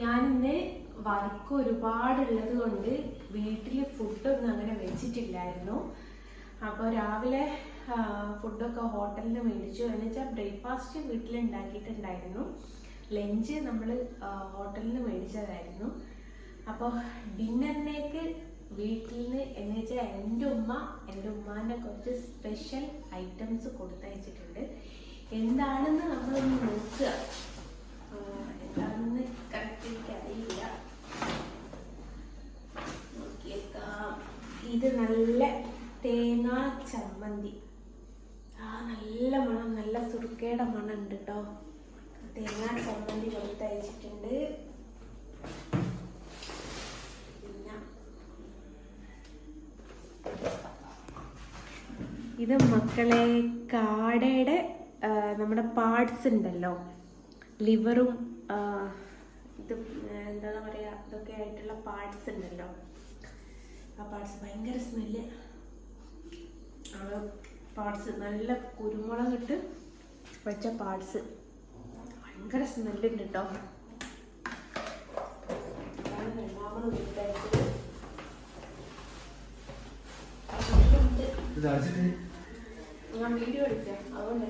ഞാനിന്ന് വർക്ക് ഒരുപാടുള്ളത് കൊണ്ട് വീട്ടിൽ ഫുഡൊന്നും അങ്ങനെ വെച്ചിട്ടില്ലായിരുന്നു. അപ്പോൾ രാവിലെ ഫുഡൊക്കെ ഹോട്ടലിൽ മേടിച്ചു. എന്ന് വെച്ചാൽ ബ്രേക്ക്ഫാസ്റ്റ് വീട്ടിൽ ഉണ്ടാക്കിയിട്ടുണ്ടായിരുന്നു ലഞ്ച് നമ്മൾ ഹോട്ടലിൽ മേടിച്ചതായിരുന്നു. അപ്പോൾ ഡിന്നറിലേക്ക് വീട്ടിൽ നിന്ന് എന്ന് വെച്ചാൽ എന്റെ ഉമ്മ എന്റെ ഉമ്മാന്റെ കുറച്ച് സ്പെഷ്യൽ ഐറ്റംസ് കൊടുത്തയച്ചിട്ടുണ്ട്. എന്താണെന്ന് നമ്മളൊന്ന് നോക്കുക ആ, എന്താണെന്ന് കറക്റ്റ് എനിക്ക് അറിയില്ല നോക്കിയേക്കാം ഇത് നല്ല തേങ്ങാ ചമ്മന്തി ആ നല്ല മണം നല്ല സുറുക്കയുടെ മണം ഉണ്ട് കേട്ടോ തേങ്ങ ചമ്മന്തി കൊടുത്തയച്ചിട്ടുണ്ട് ഇത് മക്കളെ കാടയുടെ നമ്മുടെ പാർട്സ് ഉണ്ടല്ലോ. ലിവറും ഇത് എന്താ പറയുക ഇതൊക്കെ ആയിട്ടുള്ള പാർട്സ് ഉണ്ടല്ലോ. ആ പാർട്സ് ഭയങ്കര സ്മെല്ല്. ആ പാർട്സ് നല്ല കുരുമുളക് ഇട്ട് വെച്ച പാർട്സ് ഭയങ്കര സ്മെല്ലുണ്ട് കേട്ടോ ഞാൻ വീഡിയോ എടുക്കാം. അതുകൊണ്ട്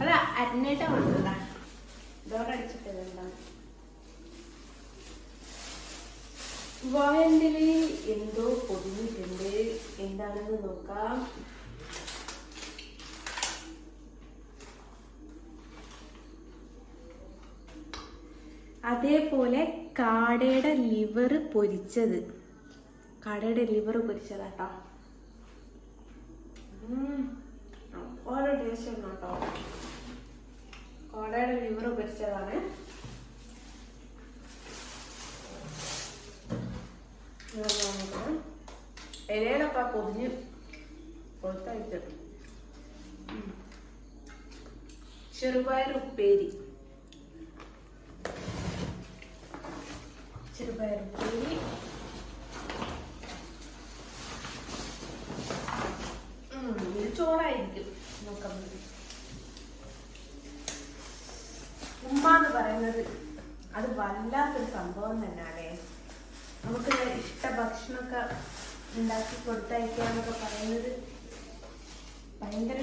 അല്ല അന്നേട്ട വന്നതാ. ഡോറടിച്ചിട്ടതെന്താ വായന്റിൽ എന്തോ പൊതിഞ്ഞിട്ടുണ്ട്. എന്താണെന്ന് നോക്കാം. അതേപോലെ കാടയുടെ ലിവർ പൊരിച്ചത്. കാടയുടെ ലിവർ പൊരിച്ചതാട്ടോ. ഓരോ ടേസ്റ്റ് ഉണ്ട്? കേട്ടോ കാടയുടെ ലിവർ പൊരിച്ചതാണ്. ഇലയിലൊക്കെ പൊതിഞ്ഞ് കൊടുത്തയച്ചു ചെറുപയർ ഉപ്പേരി. ചെറുപയർ ഉപ്പേരി. ഇത് ചോറായിരിക്കും നോക്കാം ഉമ്മ എന്ന് പറയുന്നത് അത് വല്ലാത്തൊരു സംഭവം തന്നെയാണേ. നമുക്ക് ഇഷ്ട ഭക്ഷണമൊക്കെ ഉണ്ടാക്കി കൊടുത്തയക്കാന്നൊക്കെ പറയുന്നത് ഭയങ്കര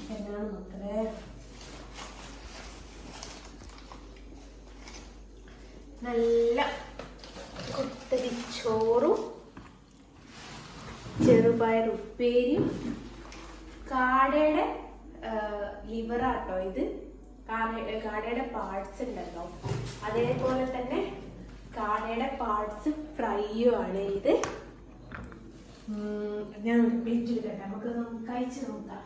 ഇതെന്നാണ് മക്കളെ. നല്ല കുത്തരി ചോറും ചെറുപയർ ഉപ്പേരിയും കാടയുടെ ലിവറാട്ടോ ഇത്. കാട- കാടയുടെ പാർട്സ് ഉണ്ടല്ലോ. അതേപോലെ തന്നെ കാടയുടെ പാർട്സ് ഫ്രൈയും ആണ് ഇത്. ഞാൻ പ്ലേറ്റ് നമുക്ക് നമുക്ക് കഴിച്ച് നോക്കാം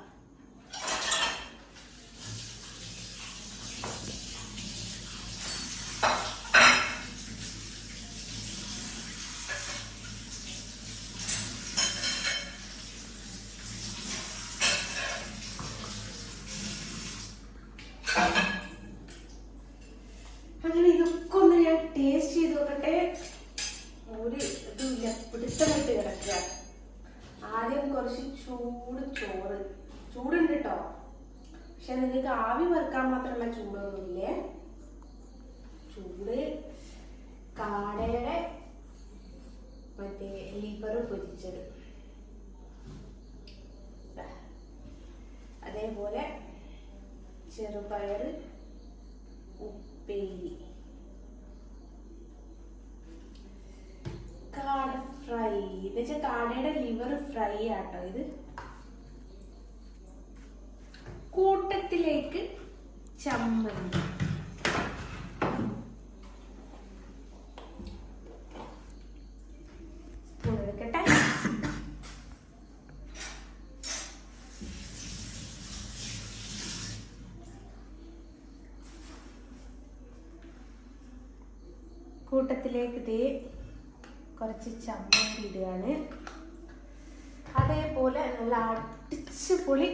അങ്ങനെ ഇതൊക്കെ ഒന്ന് ഞാൻ ടേസ്റ്റ് ചെയ്ത് നോക്കട്ടെ ഒരു ഇതുമില്ല പിടുത്തമായിട്ട് കിടക്കുക ആദ്യം കുറച്ച് ചൂട് ചോറ് ചൂടുണ്ട് കേട്ടോ പക്ഷെ നിങ്ങൾക്ക് ആവി വറുക്കാൻ മാത്രമുള്ള ചൂടൊന്നുമില്ലേ? ചൂട് കാടയുടെ മറ്റേ ലിവർ പൊരിച്ചത്. അതേപോലെ ചെറുപയർ ഉപ്പേരി. കാട ഫ്രൈ. എന്ന് വെച്ചാൽ കാടയുടെ ലിവർ ഫ്രൈ ആട്ടോ ഇത് കൂട്ടത്തിലേക്ക് ചമ്മന്തി. കൂട്ടത്തിലേക്ക് ദേ കുറച്ച് ചമ്മന്തി ഇടുകയാണ്. അതേപോലെ നല്ല അടിച്ചുപൊളി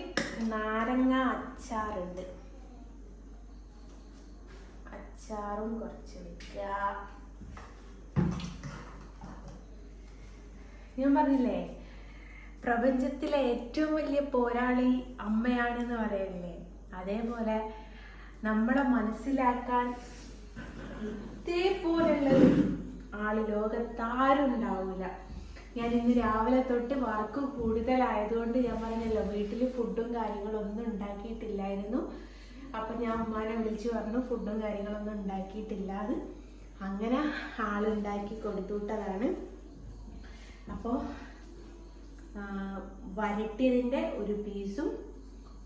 നാരങ്ങ അച്ചാറുണ്ട്. അച്ചാറും കുറച്ച് വെക്കാം. ഞാൻ പറഞ്ഞില്ലേ പ്രപഞ്ചത്തിലെ ഏറ്റവും വലിയ പോരാളി അമ്മയാണെന്ന് പറയല്ലേ? അതേപോലെ നമ്മളെ മനസ്സിലാക്കാൻ ഇതേപോലുള്ള ആൾ ലോകത്താരും ഉണ്ടാവില്ല ഞാൻ ഇന്ന് രാവിലെ തൊട്ട് വർക്ക് കൂടുതലായതുകൊണ്ട് ഞാൻ പറഞ്ഞല്ലോ വീട്ടിൽ ഫുഡും കാര്യങ്ങളും ഒന്നും ഉണ്ടാക്കിയിട്ടില്ലായിരുന്നു. അപ്പൊ ഞാൻ ഉമ്മാനെ വിളിച്ചു പറഞ്ഞു ഫുഡും കാര്യങ്ങളൊന്നും ഉണ്ടാക്കിയിട്ടില്ല അത്. അങ്ങനെ ആളുണ്ടാക്കി കൊടുത്തുവിട്ടതാണ്. അപ്പോൾ വരട്ടിയതിന്റെ ഒരു പീസും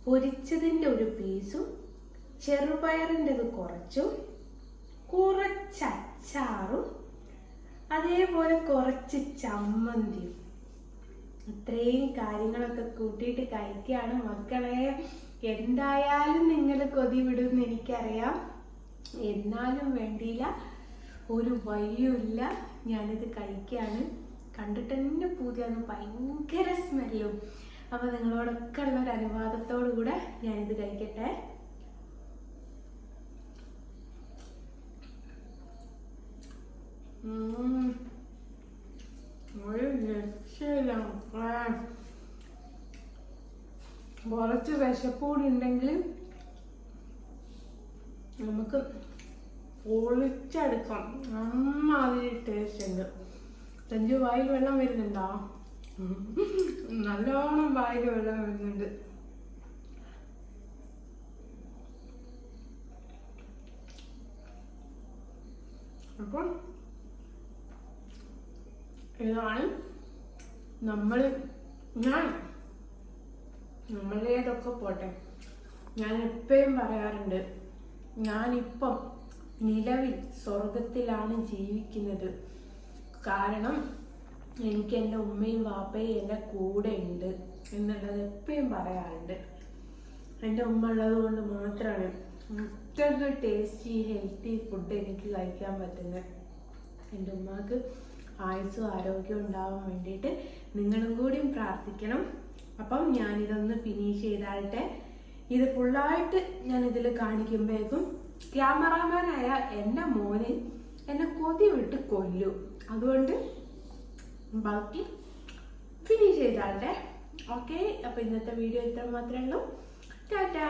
പൊരിച്ചതിന്റെ ഒരു പീസും ചെറുപയറിന്റെത് കുറച്ചും കുറച്ച് അച്ചാറും അതേപോലെ കുറച്ച് ചമ്മന്തിയും. ഇത്രയും കാര്യങ്ങളൊക്കെ കൂട്ടിയിട്ട് കഴിക്കുകയാണ് മക്കളെ. എന്തായാലും നിങ്ങൾ കൊതി വിടുമെന്ന് എനിക്കറിയാം. എന്നാലും വേണ്ടിയില്ല. ഒരു വഴിയുമില്ല. ഞാനിത് കഴിക്കുകയാണ് കണ്ടിട്ട് തന്നെ പൂതിയാണ് ഭയങ്കര സ്മെല്ലും. അപ്പോൾ നിങ്ങളോടൊക്കെ ഉള്ള ഒരു അനുവാദത്തോടു കൂടെ ഞാനിത് കഴിക്കട്ടെ ഉം. ഒരു രക്ഷയില്ല മക്കളെ. കുറച്ച് വിശപ്പൂടി ഉണ്ടെങ്കിൽ നമുക്ക് പൊളിച്ചെടുക്കാം. അമ്മാതിരി ടേസ്റ്റ് ഉണ്ട്. തഞ്ചു വായിൽ വെള്ളം വരുന്നുണ്ടോ? നല്ലോണം വായിൽ വെള്ളം വരുന്നുണ്ട്. അപ്പം ഇതാണ് നമ്മൾ ഞാൻ നമ്മളേതൊക്കെ പോട്ടെ ഞാൻ എപ്പോഴും പറയാറുണ്ട് ഞാനിപ്പം നിലവിൽ സ്വർഗത്തിലാണ് ജീവിക്കുന്നത്. കാരണം എനിക്ക് എന്റെ ഉമ്മയും വാപ്പയും എന്റെ കൂടെ ഉണ്ട് എന്നുള്ളത് എപ്പോഴും പറയാറുണ്ട്. എന്റെ ഉമ്മ ഉള്ളത് കൊണ്ട് മാത്രമാണ് ഇത്രയ്ക്ക് ടേസ്റ്റി ഹെൽത്തി ഫുഡ് എനിക്ക് കഴിക്കാൻ പറ്റുന്നത്. എന്റെ ഉമ്മക്ക് ആയുസ്സും ആരോഗ്യവും ഉണ്ടാവാൻ വേണ്ടിയിട്ട് നിങ്ങളും കൂടിയും പ്രാർത്ഥിക്കണം. അപ്പം ഞാനിതൊന്ന് ഫിനിഷ് ചെയ്താട്ടെ ഇത് ഫുള്ളായിട്ട് ഞാൻ ഇതിൽ കാണിക്കുമ്പോഴേക്കും ക്യാമറാമാനായ എന്റെ മോന് എന്നെ കൊതി വിട്ട് കൊല്ലു. അതുകൊണ്ട് ബാക്കി ഫിനിഷ് ചെയ്താട്ടെ ഓക്കെ അപ്പോൾ ഇന്നത്തെ വീഡിയോ ഇത്ര മാത്രമേ ഉള്ളൂ. ടാറ്റാ!